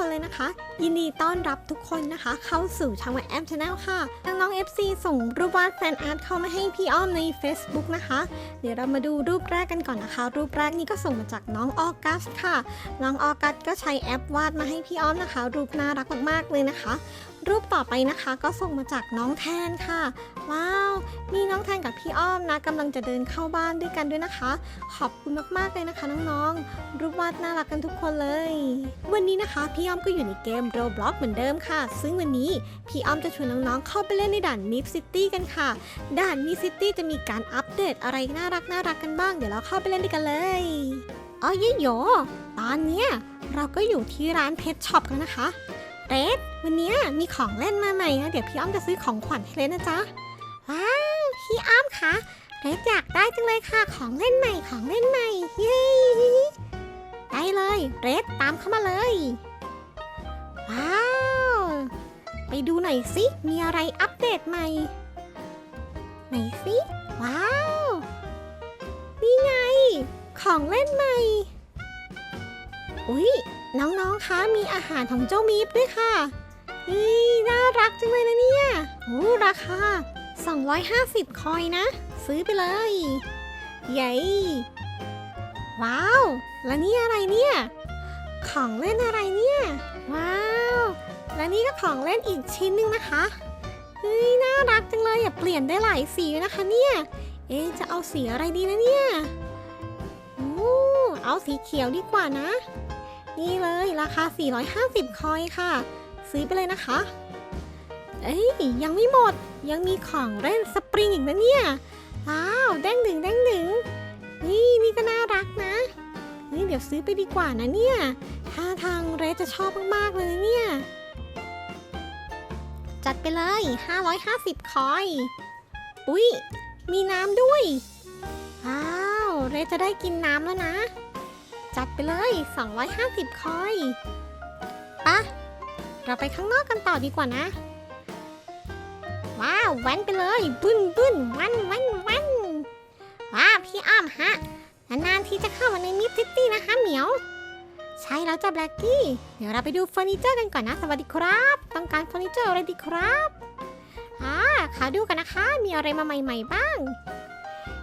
คนเลยนะคะ ยินดีต้อนรับทุกคนนะคะ เข้าสู่ช่องแอมชาแนลค่ะน้องๆ FC ส่งรูปวาดแฟนอาร์ตเข้ามาให้พี่อ้อมใน Facebook นะคะ เดี๋ยวเรามาดูรูปแรกกันก่อนนะคะ รูปแรกนี้ก็ส่งมาจากน้องออกัสค่ะ น้องออกัสก็ใช้แอปวาดมาให้พี่อ้อมนะคะ รูปน่ารักมากๆเลยนะคะ รูปต่อไปนะคะก็ส่งมาจากน้องแทนค่ะ ว้าว มีน้องแทนกับพี่อ้อมนะกำลังจะเดินเข้าบ้านด้วยกันด้วยนะคะ ขอบคุณมากๆเลยนะคะน้องๆรูปวาดน่ารักกันทุกคนเลย วันนี้นะคะพี่อ้อมก็อยู่ในเกม Roblox เหมือนเดิมค่ะ ซึ่งวันนี้พี่อ้อมจะชวนน้องๆเข้าไปเล่นในด่าน Mip City กันค่ะ ด่าน Mip City จะมีการอัปเดตอะไรน่ารักน่ารักกันบ้างเดี๋ยวเราเข้าไปเล่นด้วยกันเลยอ๋อเยโยตอนเนี้ยเราก็อยู่ที่ร้านเพชรช็อปกันนะคะ เรดวันนี้มีของเล่นมาใหม่นะเดี๋ยวพี่อ้อมจะซื้อของขวัญให้เรดนะจ๊ะ ว้าว พี่อ้อมคะเรดอยากได้จังเลยค่ะ ของเล่นใหม่ของเล่นใหม่เย้ได้เลยเรดตามเข้ามาเลย ว้าว ไปดูหน่อยสิมีอะไรอัปเดตใหม่ไหนสิว้าว นี่ไง ของเล่นใหม่ อุ๊ย น้องๆ คะมีอาหารของเจ้ามีฟด้วยค่ะเฮ้ยน่ารักจังเลยนะเนี่ยโอ้ราคา 250 คอยนะ ซื้อไปเลยเย้ว้าว แล้วนี่อะไรเนี่ย ของเล่นอะไรเนี่ย ว้าว และนี่ก็ของเล่นอีกชิ้นหนึ่งนะคะเฮ้ยน่ารักจังเลยอย่าเปลี่ยนได้หลายสีนะคะเนี่ย เอ๊จะเอาสีอะไรดีนะเนี่ย โอ้เอาสีเขียวดีกว่านะ นี่เลยราคา 450 คอยค่ะ ซื้อไปเลยนะคะ เอ้ย ยังไม่หมดยังมีของเล่นสปริงอีกนะเนี่ยว้าวเด้งดึงเด้งดึงนี่นี่ก็น่ารักนะนี่เดี๋ยวซื้อไปดีกว่านะเนี่ยถ้าทางเรจะชอบมากๆเลยเนี่ย จัดไปเลย 550 คอย อุ๊ย มีน้ำด้วย ว้าว เรจะได้กินน้ำแล้วนะ จัดไปเลย 250 คอยปะเราไปข้างนอกกันต่อดีกว่านะ ว้าวแว้นไปเลยบึ้นบึ้นวันวันวันว้าพี่อ้อมฮะนานๆที่จะเข้ามาในมิดซิตี้นะคะเหมียว ใช่แล้วจ้ะแบล็กกี้ เดี๋ยวเราไปดูเฟอร์นิเจอร์กันก่อนนะ สวัสดีครับ ต้องการเฟอร์นิเจอร์อะไรดีครับอ่าขอดูกันนะคะ มีอะไรมาใหม่ ๆ บ้าง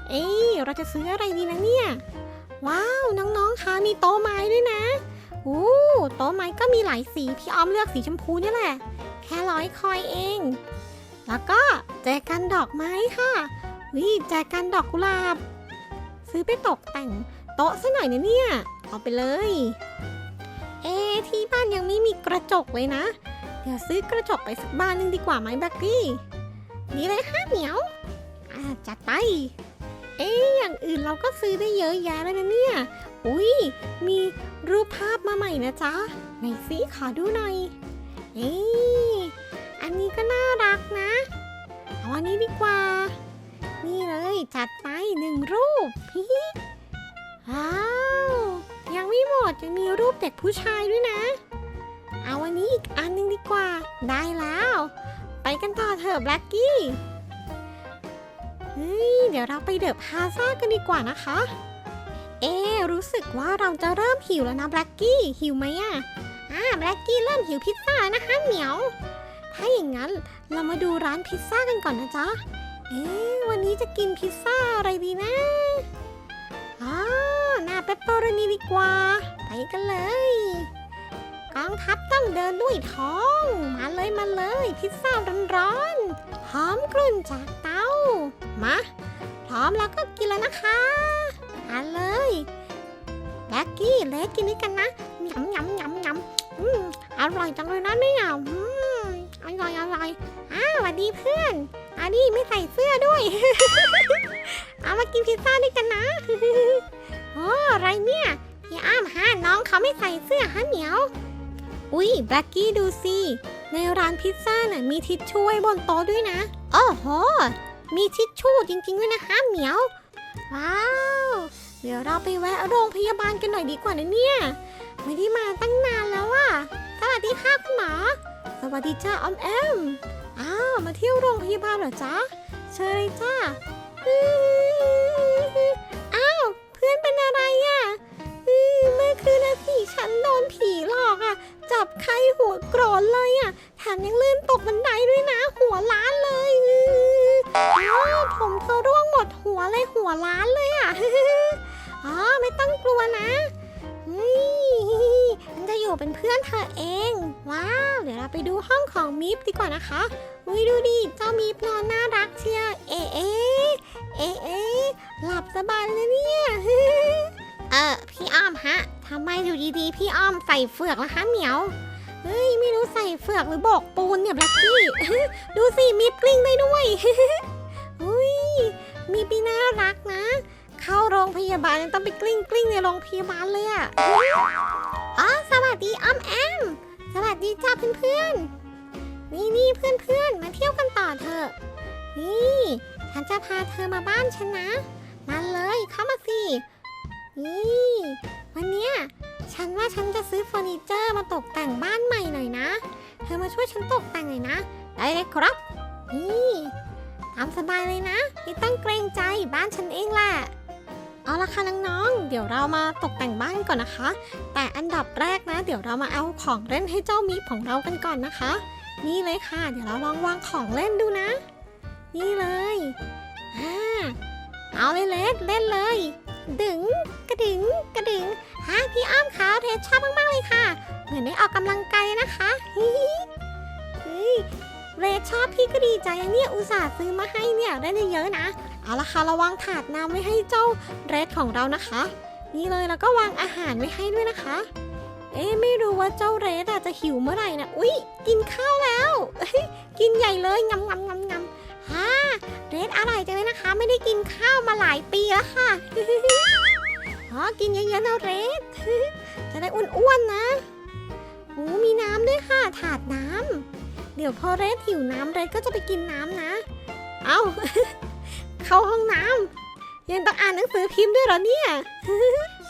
เอ๊ะเราจะซื้ออะไรดีนะเนี่ย ว้าวน้องๆคะมีโต๊ะไม้ด้วยนะโอ้โต๊ะไม้ก็มีหลายสีพี่อ้อมเลือกสีชมพูนี่แหละ แค่ร้อยคอยเอง แล้วก็แจกันดอกไม้ค่ะวิแจกันดอกกุหลาบ ซื้อไปตกแต่งโต๊ะซะหน่อยนะเนี่ยเอาไปเลย เอที่บ้านยังไม่มีกระจกเลยนะ เดี๋ยวซื้อกระจกไปสักบ้านนึงดีกว่าไหมแบ็กกี้นี่เลยห้าเหมียว อ่าจัดไป เอ๊ะอย่างอื่นเราก็ซื้อได้เยอะแยะเลยนะเนี่ย อุ้ยมีรูปภาพมาใหม่นะจ๊ะไหนสิขอดูหน่อย เอ๊ะอันนี้ก็น่ารักนะเอาอันนี้ดีกว่า นี่เลยจัดไปหนึ่งรูปฮิฮิว้าวยังไม่หมดยังมีรูปเด็กผู้ชายด้วยนะ เอาอันนี้อีกอันหนึงดีกว่า ได้แล้ว ไปกันต่อเถอะแบล็กกี้ เฮ้ยเดี๋ยวเราไปเดอะพาซ่ากันดีกว่านะคะ เอ๊รู้สึกว่าเราจะเริ่มหิวแล้วนะแบล็กกี้หิวไหมอะอ่าแบล็กกี้เริ่มหิวพิซซ่านะคะเหมียว ถ้าอย่างนั้นเรามาดูร้านพิซซ่ากันก่อนนะจ๊ะ เอ๊ะวันนี้จะกินพิซซ่าอะไรดีนะอ๋อหน้าเปปเปอโรนีดีกว่า ไปกันเลยกองทัพต้องเดินด้วยท้อง มาเลยมาเลย พิซซ่าร้อนๆหอมกรุ่นจากเตา มาพร้อมแล้วก็กินแล้วนะคะทานเลยแบ็กกี้เล็กกินด้วยกันนะยำยำยำยำอืมอร่อยจังเลยนะเนี่ยอืมอร่อยอร่อยอ้าวสวัสดีเพื่อนอันนี้ไม่ใส่เสื้อด้วย เอามากินพิซซ่าด้วยกันนะโอ้อะไรเนี่ยพี่อ้ามฮะน้องเขาไม่ใส่เสื้อฮะเหมียว อุ๊ยแบ็กกี้ดูสิในร้านพิซซ่าน่ะมีทิชชู่ไว้บนโต๊ะด้วยนะโอ้โห มีทิชชู่จริงๆด้วยนะคะเหมียว ว้าว เดี๋ยวเราไปแวะโรงพยาบาลกันหน่อยดีกว่านะเนี่ย ไม่ได้มาตั้งนานแล้วอะสวัสดีค่ะคุณหมอ สวัสดีจ้าออมแอม อ้าวมาเที่ยวโรงพยาบาลเหรอจ๊ะ เชิญเลยจ้าอ้าวเพื่อนเป็นอะไรอะเมื่อคืนนะสิฉันโดนผีหลอกอะจับไข่หัวกรอนเลยอะแถมยังลื่นตกบันไดด้วยนะหัวล้านเลย ผมเธอร่วงหมดหัวเลยหัวล้านเลยอะ อ๋อไม่ต้องกลัวนะเฮ้ยฉันจะอยู่เป็นเพื่อนเธอเอง ว้าว เดี๋ยวเราไปดูห้องของมิฟดีกว่านะคะอุ้ยดูดิเจ้ามิฟนอนน่ารักเชียวเอะเอะเอะเอะหลับสบายเลยเนี่ยเออพี่อ้อมฮะทำไมอยู่ดีๆพี่อ้อมใส่เฟือกล่ะคะเหมียวเฮ้ยไม่รู้ใส่เฟือกหรือโบกปูนเนี่ยแบล็กกี้ดูสิมีกลิ้งได้ด้วย มีปีน่ารักนะ เข้าโรงพยาบาลยังต้องไปกลิ้งกลิ้งในโรงพยาบาลเลยอะอ๋อสวัสดีอ้อมแอม สวัสดีจ้าเพื่อนๆ นี่นี่เพื่อนๆ มาเที่ยวกันต่อเถอะ นี่ ฉันจะพาเธอมาบ้านฉันนะ มาเลยเข้ามาสิ นี่ วันเนี้ยฉันว่าฉันจะซื้อเฟอร์นิเจอร์มาตกแต่งบ้านใหม่หน่อยนะ เธอมาช่วยฉันตกแต่งหน่อยนะ ได้เลยครับ นี่ ตามสบายเลยนะ ไม่ต้องเกรงใจบ้านฉันเองแหละ เอาละค่ะน้องๆ เดี๋ยวเรามาตกแต่งบ้านก่อนนะคะ แต่อันดับแรกนะ เดี๋ยวเรามาเอาของเล่นให้เจ้ามิฟของเรากันก่อนนะคะ นี่เลยค่ะ เดี๋ยวเราลองวางของเล่นดูนะ นี่เลยอ่าเอาเลยเลสเล่นเลย ดึงกระดึงกระดึงฮะพี่อ้อมคะเทชอบมากๆเลยค่ะ เหมือนได้ออกกำลังกายนะคะฮิฮิเฮ้ย เรดชอบพี่ก็ดีใจอะเนี่ยอุตส่าห์ซื้อมาให้เนี่ยได้เยอะๆนะ เอาละค่ะระวังถาดน้ำไว้ให้เจ้าเรดของเรานะคะ นี่เลยแล้วก็วางอาหารไว้ให้ด้วยนะคะ เอ๊ะไม่รู้ว่าเจ้าเรดอะจะหิวเมื่อไหร่นะอุ๊ย กินข้าวแล้วกินใหญ่เลยงำงำงำงำฮ่าเรดอร่อยจังเลยนะคะ ไม่ได้กินข้าวมาหลายปีแล้วค่ะอ๋อกินเยอะๆนะเรดจะได้อ้วนๆนะโอ้มีน้ำด้วยค่ะถาดน้ำ เดี๋ยวพอเรดหิวน้ำเรดก็จะไปกินน้ำนะ เอาเข้าห้องน้ำยังต้องอ่านหนังสือพิมพ์ด้วยเหรอเนี่ย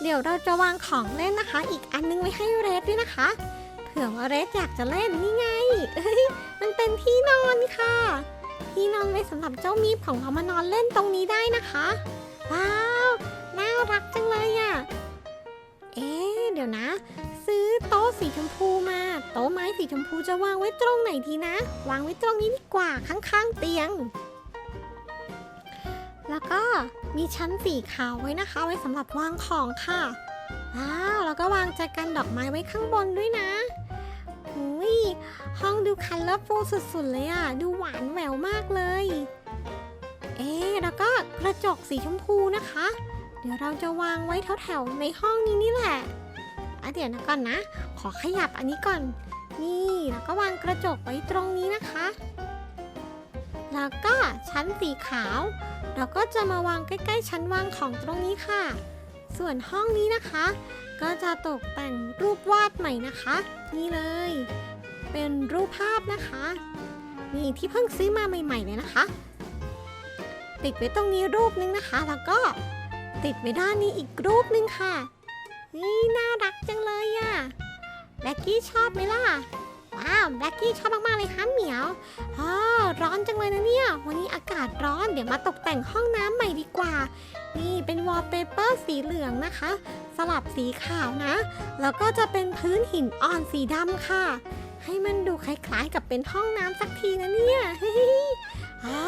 เดี๋ยวเราจะวางของเล่นนะคะ อีกอันนึงไว้ให้เรดด้วยนะคะ เผื่อว่าเรดอยากจะเล่นนี่ไง มันเป็นที่นอนค่ะ ที่นอนไว้สำหรับเจ้ามีบของเรามานอนเล่นตรงนี้ได้นะคะ ว้าว น่ารักจังเลยอะ่ะ เอ๊ะ เดี๋ยวนะ ซื้อโต๊ะสีชมพูมา โต๊ะไม้สีชมพูจะวางไว้ตรงไหนดีนะ วางไว้ตรงนี้ดีกว่าข้างๆเตียง แล้วก็มีชั้นสีขาวไว้นะคะ ไว้สำหรับวางของค่ะว้าวแล้วก็วางแจกันดอกไม้ไว้ข้างบนด้วยนะหุยห้องดูคันเลอร์ฟูสุดๆเลยอะ่ะ ดูหวานแหววมากเลย เอ๊แล้วก็กระจกสีชมพูนะคะ เดี๋ยวเราจะวางไว้แถวๆในห้องนี้นี่แหละ เดี๋ยวนะก่อนนะ ขอขยับอันนี้ก่อน นี่แล้วก็วางกระจกไว้ตรงนี้นะคะ แล้วก็ชั้นสีขาว เราก็จะมาวางใกล้ ๆ ชั้นวางของตรงนี้ค่ะ ส่วนห้องนี้นะคะ ก็จะตกแต่งรูปวาดใหม่นะคะ นี่เลย เป็นรูปภาพนะคะ นี่ที่เพิ่งซื้อมาใหม่ ๆ เลยนะคะติดไว้ตรงนี้รูปนึงนะคะ แล้วก็ติดไว้ด้านนี้อีกรูปนึงค่ะ นี่น่ารักจังเลยอะแบล็กกี้ชอบไหมล่ะ ว้าวแบล็กกี้ชอบมากๆเลยค่ะเหมียวอ๋อร้อนจังเลยนะเนี่ย วันนี้อากาศร้อน เดี๋ยวมาตกแต่งห้องน้ำใหม่ดีกว่า นี่เป็นวอลเปเปอร์สีเหลืองนะคะ สลับสีขาวนะ แล้วก็จะเป็นพื้นหินอ่อนสีดำค่ะ ให้มันดูคล้ายๆกับเป็นห้องน้ำสักทีนะเนี่ยอ้า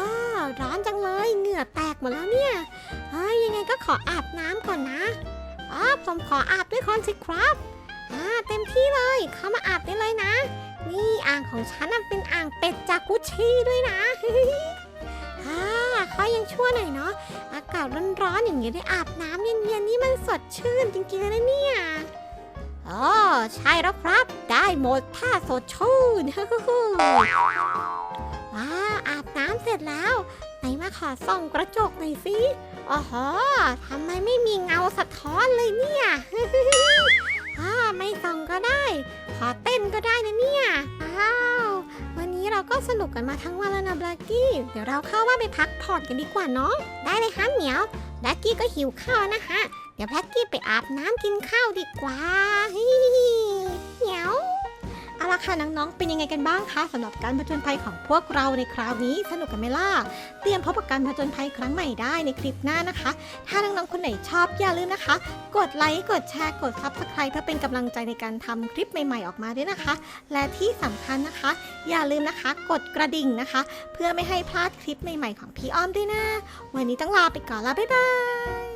ร้อนจังเลย เหงื่อแตกหมดแล้วเนี่ยเฮ้ยยังไงก็ขออาบน้ำก่อนนะ ผมขออาบด้วยคนสิครับอ่าเต็มที่เลยเข้ามาอาบได้เลยนะ นี่อ่างของฉันน่ะเป็นอ่างเป็ดจากกุชชี่ด้วยนะอ่าเขายังชั่วหน่อยเนาะอากาศร้อนๆอย่างนี้ได้อาบน้ำเย็นๆนี่มันสดชื่นจริงๆเลยเนี่ยอ๋อใช่แล้วครับ ได้หมดถ้าสดชื่นว้าอาบน้ำเสร็จแล้ว ไหนมาขอส่องกระจกหน่อยสิ อ๋อทำไมไม่มีเงาสะท้อนเลยเนี่ยอ่าไม่ส่องก็ได้ ขอเต้นก็ได้นะเนี่ยอ้าววันนี้เราก็สนุกกันมาทั้งวันแล้วนะแบล็กกี้ เดี๋ยวเราเข้าว่าไปพักผ่อนกันดีกว่าเนาะได้เลยค่ะเหมียวแบล็กกี้ก็หิวข้าวนะคะเดี๋ยวแบล็กกี้ไปอาบน้ำกินข้าวดีกว่า ละค่ะน้องๆ เป็นยังไงกันบ้างคะสำหรับการผจญภัยของพวกเราในคราวนี้สนุกกันไหมล่ะ เตรียมพบกับการผจญภัยครั้งใหม่ได้ในคลิปหน้านะคะ ถ้าน้องๆ คนไหนชอบอย่าลืมนะคะ กดไลค์ กดแชร์ กด Subscribe เพื่อเป็นกำลังใจในการทำคลิปใหม่ ๆ ออกมาด้วยนะคะ และที่สำคัญนะคะ อย่าลืมนะคะ กดกระดิ่งนะคะ เพื่อไม่ให้พลาดคลิปใหม่ๆ ของพี่อ้อมด้วยนะ วันนี้ต้องลาไปก่อนแล้วบ๊ายบาย